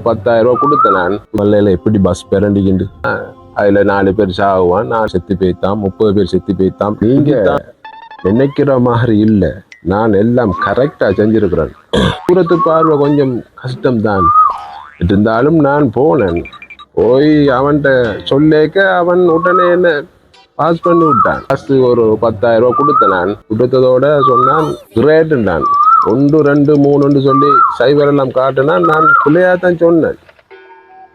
பத்தாயிரம் ரூபா கொடுத்தேன் நான் மல்லையில எப்படி பஸ் பிறண்டிக்கிண்டு? அதுல நாலு பேர் சாகுவான். நான் செத்து போய்த்தான். முப்பது பேர் செத்து போய்த்தான். நீங்க நினைக்கிற மாதிரி இல்லை. நான் எல்லாம் கரெக்டா செஞ்சிருக்கிறேன். தூரத்து பார்வை கொஞ்சம் கஷ்டம்தான். இருந்தாலும் நான் போனேன். போய் அவன்கிட்ட சொல்லேக்க அவன் உடனே என்ன பாஸ் பண்ணி விட்டான். ஃபஸ்ட்டு ஒரு பத்தாயிரம் ரூபா கொடுத்தேன் நான் கொடுத்ததோட சொன்னான் கிரேட்டுன்றான் ஒன்று ரெண்டு மூணுன்னு சொல்லி சைவர் எல்லாம் காட்டினா நான் பிள்ளையாக தான் சொன்னேன்.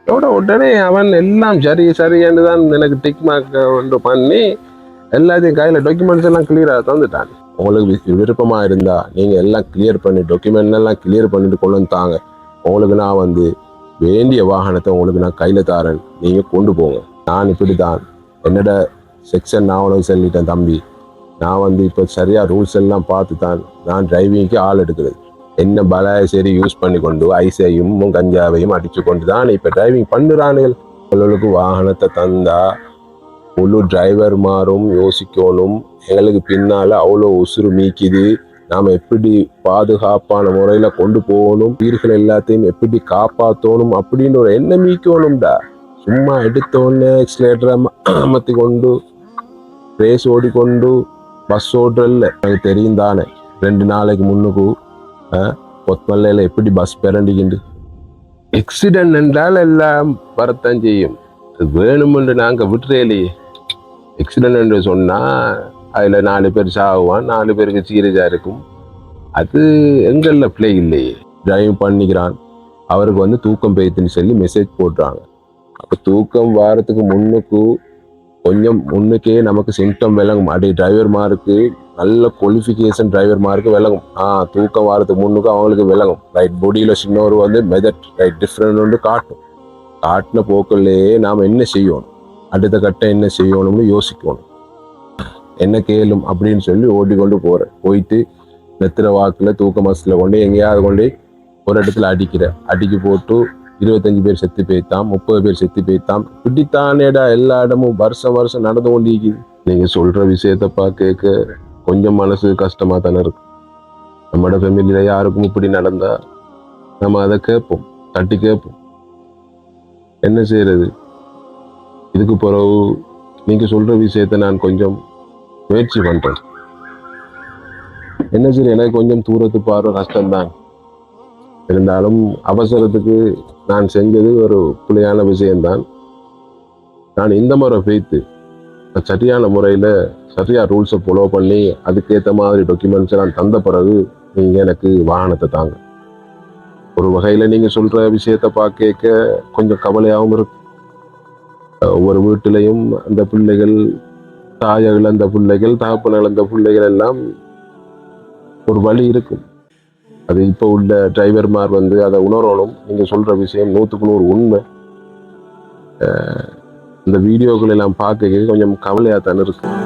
அதோட உடனே அவன் எல்லாம் சரி சரின்னு தான் எனக்கு டிக் மார்க் ஒன்று பண்ணி எல்லாத்தையும் கையில் டாக்குமெண்ட்ஸ் எல்லாம் கிளியராக தந்துட்டான். உங்களுக்கு விருப்பமாக இருந்தால் நீங்கள் எல்லாம் கிளியர் பண்ணி டாக்குமெண்ட் எல்லாம் கிளியர் பண்ணிட்டு கொண்டு வந்து தாங்க. உங்களுக்கு நான் வந்து வேண்டிய வாகனத்தை உங்களுக்கு நான் கையில் தாரேன். நீங்கள் கொண்டு போங்க. நான் இப்படி தான் என்னோட செக்ஷன் நான் உனக்கு சொல்லிட்டேன் தம்பி. நான் வந்து இப்போ சரியாக ரூல்ஸ் எல்லாம் பார்த்து தான் நான் டிரைவிங்க்கு ஆள் எடுக்கிறது. என்ன பலாய சரி யூஸ் பண்ணி கொண்டு ஐசையும் கஞ்சாவையும் அடிச்சு கொண்டு தான் இப்போ டிரைவிங் பண்ணுறானுகள் உங்களுக்கு வாகனத்தை தந்தா முழு டிரைவர் மாறும் யோசிக்கணும். எங்களுக்கு பின்னால் அவ்வளோ உசுறு மீக்குது. நாம் எப்படி பாதுகாப்பான முறையில் கொண்டு போகணும்? உயிர்கள் எல்லாத்தையும் எப்படி காப்பாற்றணும் அப்படின்னு ஒரு எண்ணம் மீக்கணும்டா. சும்மா எடுத்தோடனே எக்ஸ்லேட்டரை அமர்த்தி கொண்டு ரேஸ் ஓடிக்கொண்டு பஸ் ஓட்டுறல்ல எனக்கு தெரியும் தானே. ரெண்டு நாளைக்கு முன்னுக்கு கொத்தமல்லையில் எப்படி பஸ் பிறண்டிக்கிண்டு எக்ஸிடென்ட் என்றால் எல்லாம் வரத்தான் செய்யும். வேணுமென்று நாங்கள் விட்டுறேலையே எக்ஸிடென்ட் என்று சொன்னால் அதில் நாலு பேர் சாகுவான் நாலு பேருக்கு சீரியஸாக இருக்கும். அது எங்களில் பிள்ளை இல்லையே. டிரைவ் பண்ணிக்கிறான். அவருக்கு வந்து தூக்கம் பெய்த்துன்னு சொல்லி மெசேஜ் போடுறாங்க. அப்போ தூக்கம் வாரத்துக்கு முன்னுக்கு கொஞ்சம் முன்னுக்கே நமக்கு சிம்டம் விளங்கும். அப்படி டிரைவர்மாருக்கு நல்ல குவாலிஃபிகேஷன் டிரைவர்மாருக்கு விளங்கும். ஆ தூக்கம் வாரத்துக்கு முன்னுக்கு அவங்களுக்கு விளங்கும். ரைட் பொடியில் சின்ன ஒரு வந்து மெதட் ரைட் டிஃப்ரெண்ட் வந்து காட்டும். காட்டின போக்கிலேயே நாம் என்ன செய்யணும்? அடுத்த கட்டம் என்ன செய்யணும்னு யோசிக்கணும். என்ன கேளும் அப்படின்னு சொல்லி ஓட்டிக்கொண்டு போகிறேன் போயிட்டு நெத்திர வாக்கில் தூக்க மசத்தில் கொண்டு எங்கேயாவது கொண்டு ஒரு இடத்துல அடிக்கிற. அடிக்கி போட்டு இருபத்தஞ்சு பேர் செத்து போய்த்தான் முப்பது பேர் செத்து போய்த்தான். இப்படித்தானேடா எல்லா இடமும் வருஷம் வருஷம் நடந்து கொண்டிருக்குது. நீங்க சொல்ற விஷயத்தப்பா கேட்க கொஞ்சம் மனசு கஷ்டமா தானே இருக்கு. நம்மளோட ஃபேமிலியில யாருக்கும் இப்படி நடந்தா நம்ம அதை கேட்போம் தட்டி கேட்போம். என்ன செய்யறது இதுக்கு பிறகு நீங்க சொல்ற விஷயத்த நான் கொஞ்சம் முயற்சி பண்றேன். என்ன சரி எனக்கு கொஞ்சம் தூரத்து பார்வை கஷ்டம்தான். இருந்தாலும் அவசரத்துக்கு நான் செஞ்சது ஒரு புலியான விஷயம்தான். நான் இந்த முறை ஃபெய்த்து சரியான முறையில் சரியா ரூல்ஸை ஃபாலோ பண்ணி அதுக்கேற்ற மாதிரி டாக்குமெண்ட்ஸை நான் தந்த பிறகு நீங்கள் எனக்கு வாகனத்தை தாங்க. ஒரு வகையில் நீங்கள் சொல்கிற விஷயத்தை பார்க்க கொஞ்சம் கவலையாகவும் இருக்கு. ஒவ்வொரு வீட்டிலையும் அந்த பிள்ளைகள் தாயை இழந்த பிள்ளைகள் தகப்பன் இழந்த பிள்ளைகள் எல்லாம் ஒரு வழி இருக்கும். அது இப்போ உள்ள டிரைவர்மார் வந்து அதை உணரணும். நீங்கள் சொல்கிற விஷயம் நூற்றுக்கு நூறு உண்மை. இந்த வீடியோக்கள் எல்லாம் பார்க்க கொஞ்சம் கவலையாக தானே இருக்குது